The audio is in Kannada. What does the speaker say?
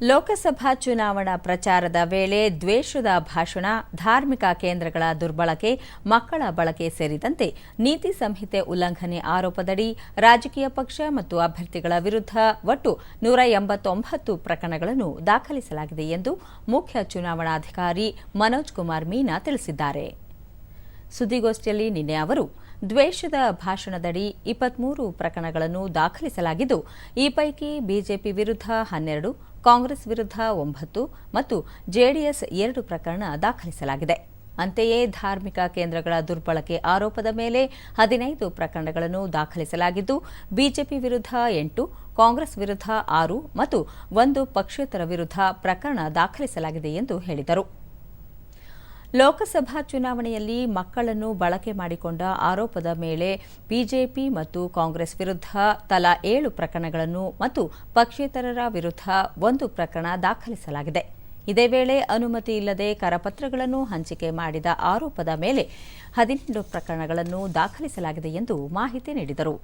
ಲೋಕಸಭಾ ಚುನಾವಣಾ ಪ್ರಚಾರದ ವೇಳೆ ದ್ವೇಷದ ಭಾಷಣ, ಧಾರ್ಮಿಕ ಕೇಂದ್ರಗಳ ದುರ್ಬಳಕೆ, ಮಕ್ಕಳ ಬಳಕೆ ಸೇರಿದಂತೆ ನೀತಿ ಸಂಹಿತೆ ಉಲ್ಲಂಘನೆ ಆರೋಪದಡಿ ರಾಜಕೀಯ ಪಕ್ಷ ಮತ್ತು ಅಭ್ಯರ್ಥಿಗಳ ವಿರುದ್ಧ ಒಟ್ಟು ನೂರ ಎಂಬತ್ತೊಂಬತ್ತು ಪ್ರಕರಣಗಳನ್ನು ದಾಖಲಿಸಲಾಗಿದೆ ಎಂದು ಮುಖ್ಯ ಚುನಾವಣಾಧಿಕಾರಿ ಮನೋಜ್ ಕುಮಾರ್ ಮೀನಾ ತಿಳಿಸಿದ್ದಾರೆ. ಸುದ್ದಿಗೋಷ್ಠಿಯಲ್ಲಿ ನಿನ್ನೆ ಅವರು, ದ್ವೇಷದ ಭಾಷಣದಡಿ ಇಪ್ಪತ್ಮೂರು ಪ್ರಕರಣಗಳನ್ನು ದಾಖಲಿಸಲಾಗಿದ್ದು, ಈ ಪೈಕಿ ಬಿಜೆಪಿ ವಿರುದ್ಧ ಹನ್ನೆರಡು ಕಾಂಗ್ರೆಸ್ ವಿರುದ್ಧ ಒಂಬತ್ತು ಮತ್ತು ಜೆಡಿಎಸ್ ಎರಡು ಪ್ರಕರಣ ದಾಖಲಿಸಲಾಗಿದೆ. ಅಂತೆಯೇ ಧಾರ್ಮಿಕ ಕೇಂದ್ರಗಳ ದುರ್ಬಳಕೆ ಆರೋಪದ ಮೇಲೆ ಹದಿನೈದು ಪ್ರಕರಣಗಳನ್ನು ದಾಖಲಿಸಲಾಗಿದ್ದು, ಬಿಜೆಪಿ ವಿರುದ್ಧ ಎಂಟು, ಕಾಂಗ್ರೆಸ್ ವಿರುದ್ಧ ಆರು ಮತ್ತು ಒಂದು ಪಕ್ಷೇತರ ವಿರುದ್ಧ ಪ್ರಕರಣ ದಾಖಲಿಸಲಾಗಿದೆ ಎಂದು ಹೇಳಿದರು. ಲೋಕಸಭಾ ಚುನಾವಣೆಯಲ್ಲಿ ಮಕ್ಕಳನ್ನು ಬಳಕೆ ಮಾಡಿಕೊಂಡ ಆರೋಪದ ಮೇಲೆ ಬಿಜೆಪಿ ಮತ್ತು ಕಾಂಗ್ರೆಸ್ ವಿರುದ್ಧ ತಲಾ ಏಳು ಪ್ರಕರಣಗಳನ್ನು ಮತ್ತು ಪಕ್ಷೇತರರ ವಿರುದ್ಧ ಒಂದು ಪ್ರಕರಣ ದಾಖಲಿಸಲಾಗಿದೆ. ಇದೇ ವೇಳೆ ಅನುಮತಿ ಇಲ್ಲದೆ ಕರಪತ್ರಗಳನ್ನು ಹಂಚಿಕೆ ಮಾಡಿದ ಆರೋಪದ ಮೇಲೆ ಹದಿನೆಂಟು ಪ್ರಕರಣಗಳನ್ನು ದಾಖಲಿಸಲಾಗಿದೆ ಎಂದು ಮಾಹಿತಿ ನೀಡಿದರು.